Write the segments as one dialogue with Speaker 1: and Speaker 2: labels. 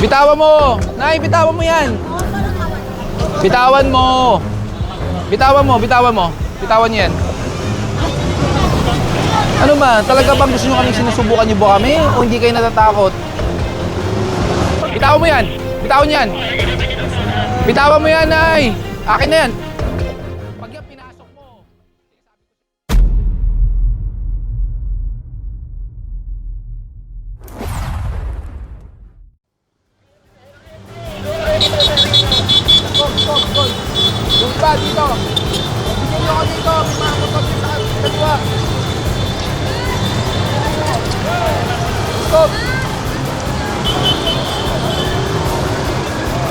Speaker 1: Bitawan mo! Nay, bitawan mo yan! Bitawan mo! Bitawan mo, bitawan mo. Bitawan niyo yan. Ano ba? Talaga bang gusto nyo kaming sinusubukan niyo ba kami? O hindi kayo natatakot? Bitawan mo yan! Bitawan niyo yan! Bitawan mo yan, Nay! Akin na yan!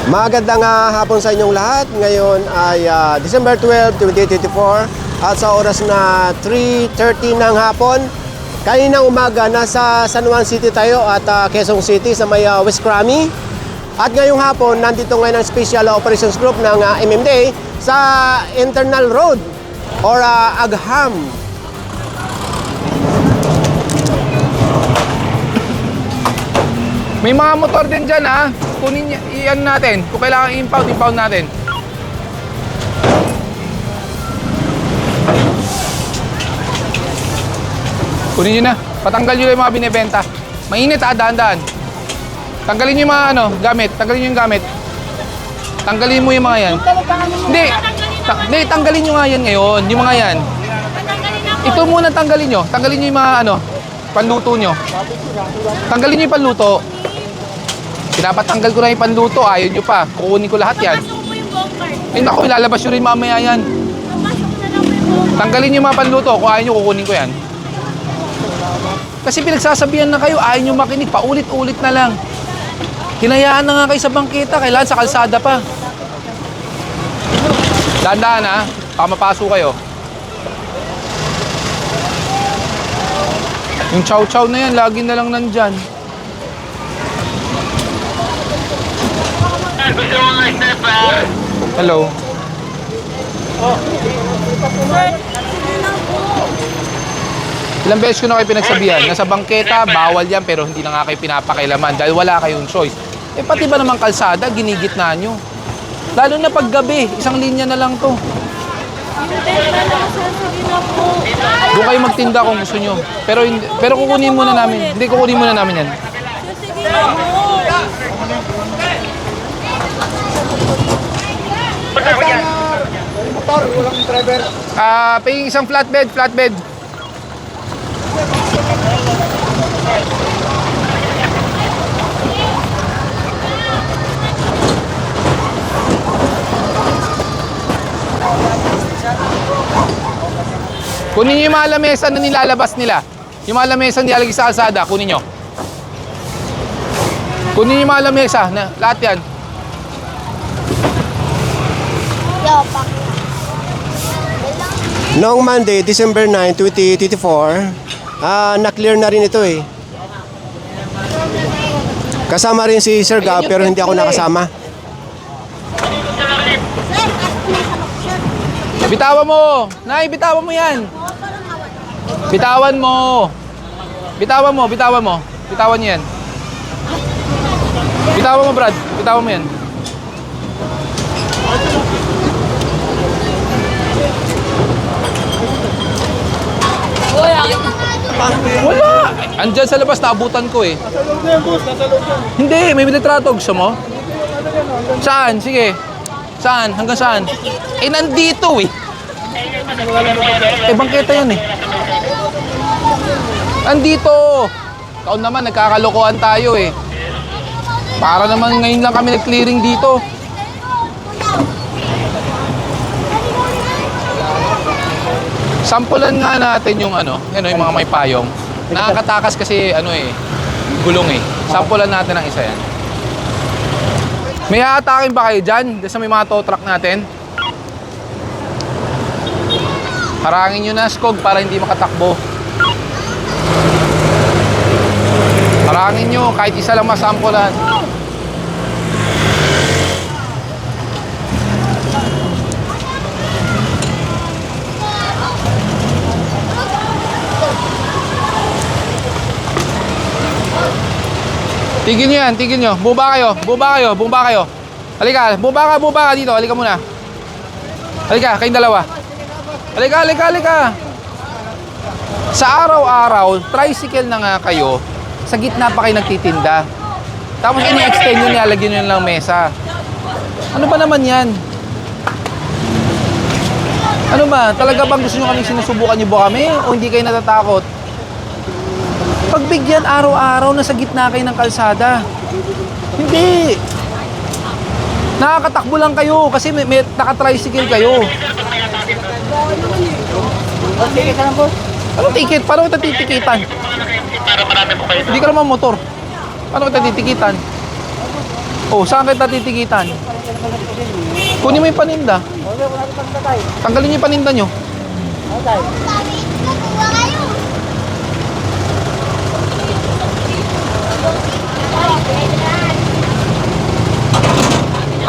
Speaker 2: Magandang ah, hapon sa inyong lahat. Ngayon ay ah, December 12, 2024 at sa oras na 3.30 ng hapon. Kaninang umaga, nasa San Juan City tayo at ah, Quezon City sa may ah, West Crami. At ngayong hapon, nandito ngayon ang Special Operations Group ng ah, MMDA sa Internal Road or ah, Agham.
Speaker 1: May mga motor din dyan ha. Kunin iyan natin. Kung kailangan i-impound, impound natin. Kunin niyo na. Patanggal lang yung mga binibenta. Mainit ha, dahan-dahan. Tanggalin niyo yung mga ano, gamit. Tanggalin niyo yung gamit. Tanggalin mo yung mga yan. Hindi. Ta- tanggalin niyo nga yan ngayon. Yung mga yan. Ito muna tanggalin niyo. Tanggalin niyo yung mga ano, panluto niyo. Tanggalin niyo yung panluto. Pinapatanggal ko na yung panluto. Ayaw niyo pa. Kukunin ko lahat yan.
Speaker 3: Pasok mo yung bongkar.
Speaker 1: Ay naku, ilalabas nyo rin mamaya yan.
Speaker 3: Pasok mo na lang yung bongkar.
Speaker 1: Tanggalin niyo yung mga panluto. Kung ayaw nyo, kukunin ko yan. Kasi pinagsasabihan na kayo, ayaw nyo makinig. Paulit-ulit na lang. Hinayaan na nga kayo sa bangketa. Kailangan sa kalsada pa. Dahan-dahan ha. Baka mapasok kayo. Yung chow-chow na yan, lagi na lang nandyan. Hello. Ilang beses ko na kayo pinagsabihan, nasa bangketa, bawal yan, pero hindi na nga kayo pinapakailaman dahil wala kayong choice. Eh pati ba naman kalsada, ginigitna nyo? Lalo na pag gabi, isang linya na lang to.
Speaker 3: Na na.
Speaker 1: Doon kayo magtinda kung gusto nyo. Pero, pero kukunin muna namin. Hindi, kukunin muna namin yan.
Speaker 3: Sasabihin na
Speaker 2: Motor, walang driver.
Speaker 1: Ah, paying isang flatbed, flatbed. Kunin niyo yung mga lamesa na nilalabas nila. Yung mga lamesa nilalagay sa kalsada, kunin niyo. Kunin niyo yung mga lamesa na lahat yan.
Speaker 2: Noong Monday, December 9, 2024, ah, na-clear na rin ito eh. Kasama rin si Sir Gab, pero hindi ako nakasama.
Speaker 1: Bitawan mo! Nay, bitawan mo yan! Bitawan mo! Bitawan mo, bitawan mo. Bitawan yan. Bitawan mo, Brad. Bitawan mo yan. Wala! Andyan sa labas, naabutan ko eh. Hindi, may litrato. Gusto mo? Saan? Sige. Saan? Hanggang saan? Eh, nandito eh. Eh, bangketa yan eh. Nandito. Taon naman, nagkakalokohan tayo eh. Para naman ngayon lang kami nag-clearing dito. Sampulan nga natin yung ano, ano yung mga may payong. Nakakatakas kasi ano eh, gulong eh. Sampulan natin ang isa yan. May aatakin ba kayo dyan? Dahil sa may mga tow truck natin? Harangin nyo na, Skog, para hindi makatakbo. Harangin nyo, kahit isa lang masampulan. Tigil nyo yan, tigil nyo. Buba kayo, buba kayo, buba kayo. Halika, buba ka, buba ka dito. Halika muna. Halika, kayong dalawa. Halika, halika, halika. Sa araw-araw, tricycle na nga kayo, sa gitna pa kayo nagtitinda. Tapos ini-extend nyo, nilalagyan nyo lang mesa. Ano ba naman yan? Ano ba? Talaga bang gusto nyo kaming sinusubukan nyo ba kami? O hindi kayo natatakot? Pagbigyan araw-araw na sa gitna kayo ng kalsada. Hindi. Nakakatakbo lang kayo kasi may, may naka-tricycle kayo. Anong ticket? Paano kita titikitan? Hindi ka naman motor. Paano kita titikitan? Oh, saan kita titikitan? Kunin mo yung paninda. Tanggalin niyo yung paninda nyo.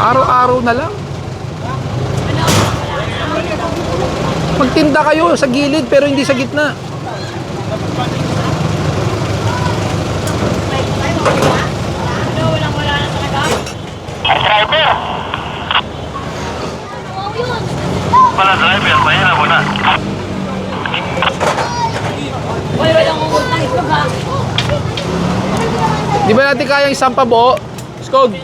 Speaker 1: Araw-araw na lang. Magtinda kayo sa gilid pero hindi sa gitna.
Speaker 4: Wala driver, mahirap mo na.
Speaker 3: Wala walang umutang ito ha.
Speaker 1: Di isampa buo? Skog.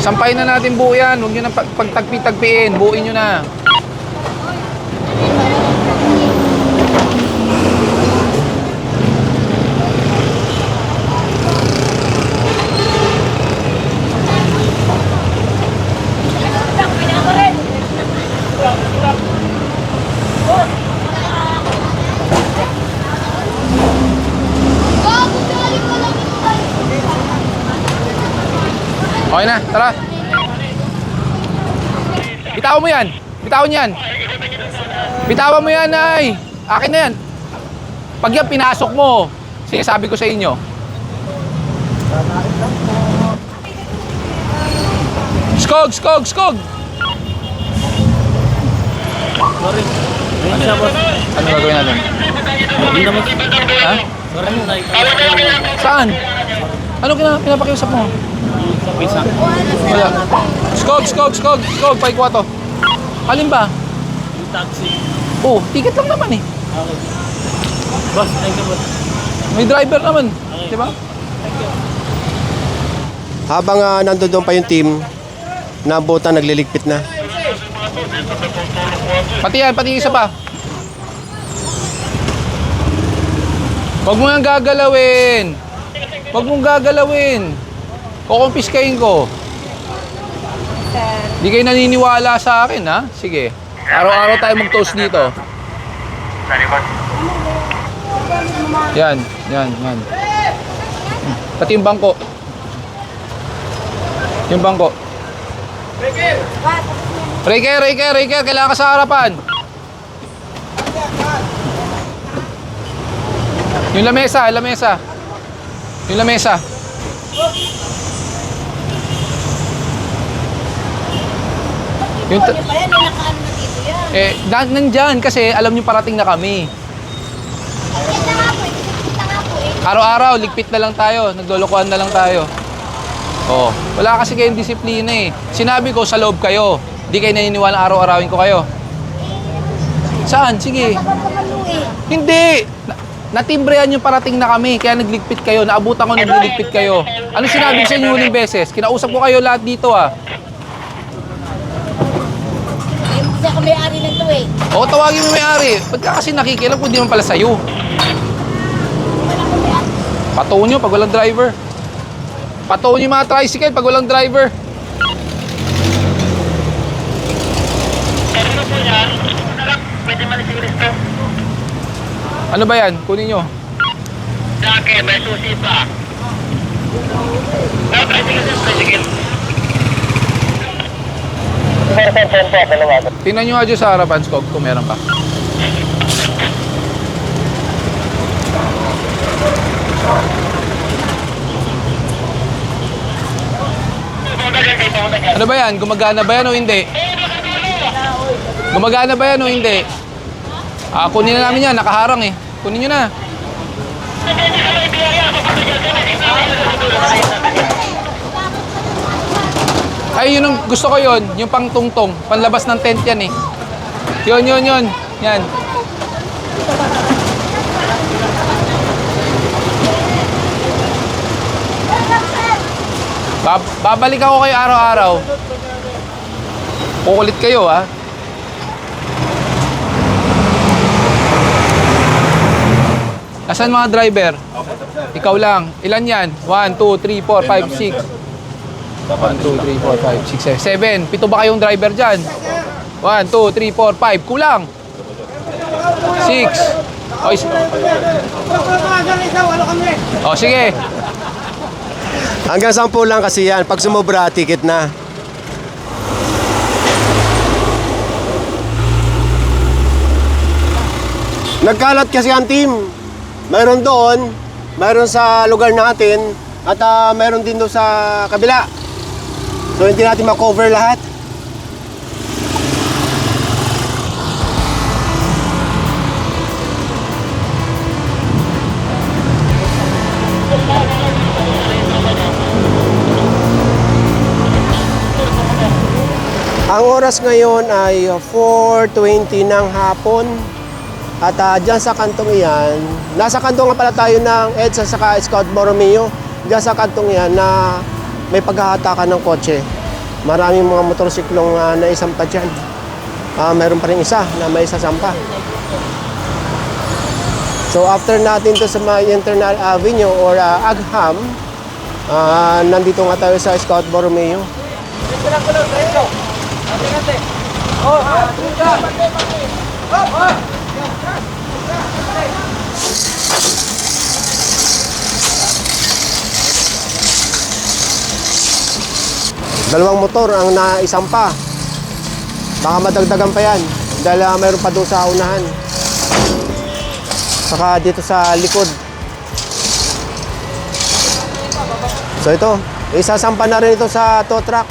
Speaker 1: Sampayin na natin buo yan. Huwag nyo na pag- pagtagpi-tagpiin. Buuin nyo na. Okay na, tara. Bitawan mo yan. Bitawan yan. Bitawan mo yan, ay. Akin na yan. Pag yan pinasok mo, sinasabi ko sa inyo. Skog, skog, skog. Ano gagawin natin? Ha? Saan? Ano kina pinapakiusap mo? Wala. Skog, skog, skog, skog, paikwa to. Alin ba?
Speaker 4: Taxi.
Speaker 1: Oh, ticket lang naman eh.
Speaker 4: Boss, thank you boss.
Speaker 1: May driver naman. Di ba?
Speaker 2: Habang uh, nandoon pa yung team, nabutan nagliligpit na.
Speaker 1: Pati yan, pati yung isa pa. Huwag mo nga gagalawin. Huwag mong gagalawin. Kukumpiskahin ko. Hindi kayo naniniwala sa akin, ha? Sige. Araw-araw tayo mag-toast dito. Yan, yan, yan. Pati yung bangko. Yung bangko. Riker, Riker, Riker, kailangan ka sa harapan. Yung lamesa, lamesa. Yung lamesa. Yung ta-
Speaker 3: Pa yan, may nakaano na dito yan.
Speaker 1: eh, na- nandyan kasi alam nyo parating na kami.
Speaker 3: Kita nga po, kita nga po eh.
Speaker 1: Araw-araw, ligpit na lang tayo. Naglolokohan na lang tayo. Oh, wala kasi kayong disiplina eh. Sinabi ko sa loob kayo. Di kayo naniniwala araw-arawin ko kayo. Saan? Sige.
Speaker 3: Eh.
Speaker 1: Hindi! Na- natimbrehan yung parating na kami, kaya nagligpit kayo. Naabutan ko nagliligpit kayo. Ano sinabi ko sa inyo huling beses? Kinausap ko kayo lahat dito ah.
Speaker 3: Eh, Kasi ako may-ari ng to eh.
Speaker 1: O, tawagin mo may-ari. Ba't ka kasi nakikialam kung di naman pala sa'yo? Patuon nyo pag walang driver. Patuon yung mga tricycle pag walang driver.
Speaker 4: Ano po yan? Pwede malisiris to.
Speaker 1: Ano ba yan? Kunin nyo.
Speaker 4: Dake, may susi pa. Ah, tricycle din, tricycle. Sir, sir, dalawa.
Speaker 1: Tingnan nyo nga dyan sa harapan, Skog, kung meron pa. Ano ba yan? Gumagana ba yan o hindi? Gumagana ba yan o hindi? Ah, kunin na namin yan. Nakaharang eh. Kunin nyo na. Yun ang gusto ko yun. Yung pang tungtong. Panlabas ng tent yan eh. Yun, yun, yun. Yan. Bab babalik ako kayo araw-araw. Kukulit kayo ha. Asan mga driver? Ikaw lang. Ilan yan? 1, 2, 3, 4, 5, 6. 1, 2, 3, 4, 5, 6, 7. 7. Pito ba kayong driver dyan? 1, 2, 3, 4, 5. Kulang. 6. O, is- o sige.
Speaker 2: Hanggang 10 lang kasi yan. Pag sumobra, ticket na. Nagkalat kasi ang team. Mayroon doon, mayroon sa lugar natin, at ah, mayroon din doon sa kabila. So hindi natin ma-cover lahat. Ang oras ngayon ay 4.20 ng hapon. At uh, dyan sa kantong iyan, nasa kantong nga pala tayo ng EDSA saka Scout Borromeo. Dyan sa kantong iyan na may paghahatakan ng kotse. Maraming mga motorsiklong uh, naisampa dyan. Ah, mayroon pa rin isa na may sasampa. So after natin to sa mga Internal Avenue or ah, Agham, ah, nandito nga tayo sa Scout Borromeo. Dalawang motor ang naisampa. Baka madagdagan pa yan. Dahil ah, mayroon pa doon sa unahan. Saka dito sa likod. So ito, isasampa na rin ito sa tow truck.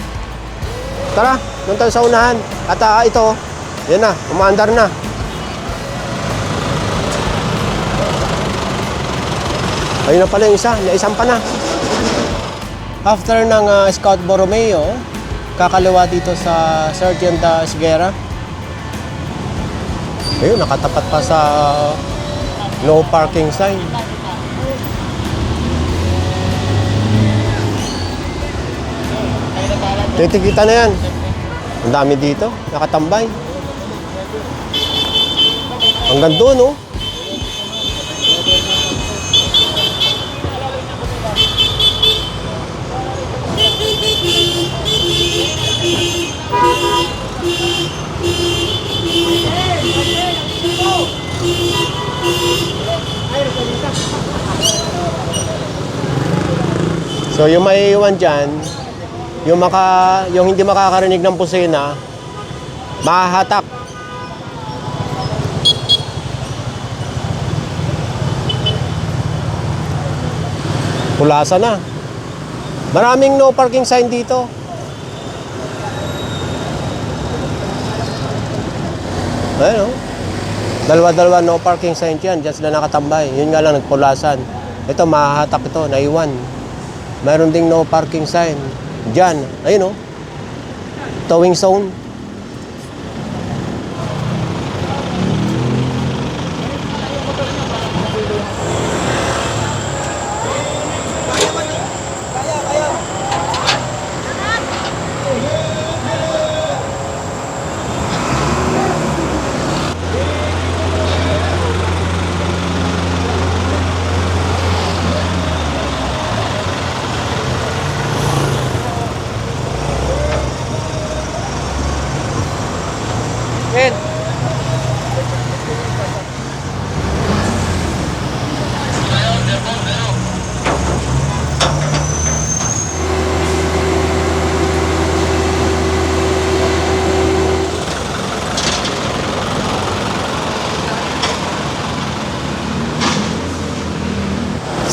Speaker 2: Tara, doon tayo sa unahan. At ah, ito, yan na, umaandar na. Ayun na pala yung isa, naisampa na. After ng ah, Scout Borromeo, kakaliwa dito sa Sergeant uh, Sigera. Ayun, nakatapat pa sa no parking sign. Titikita na yan. Ang dami dito, nakatambay. Hanggang doon, oh. So yung maiiwan dyan, yung, maka, yung hindi makakarinig ng pusina, mahahatak. Pulasa na. Maraming no parking sign dito. Ayun oh. Dalawa-dalawa no parking sign yan. Diyan sila nakatambay. Yun nga lang nagpulasan. Ito, mahahatak ito. Naiwan. Mayroon ding no parking sign. Diyan. Ayun oh. Towing zone.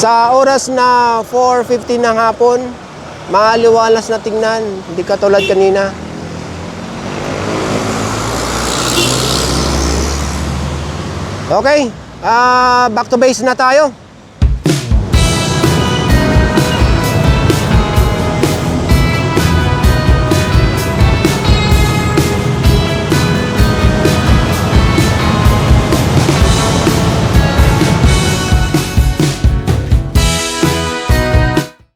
Speaker 2: Sa oras na 4.15 ng hapon, maaliwalas na tingnan. Hindi katulad kanina. Okay, ah back to base na tayo.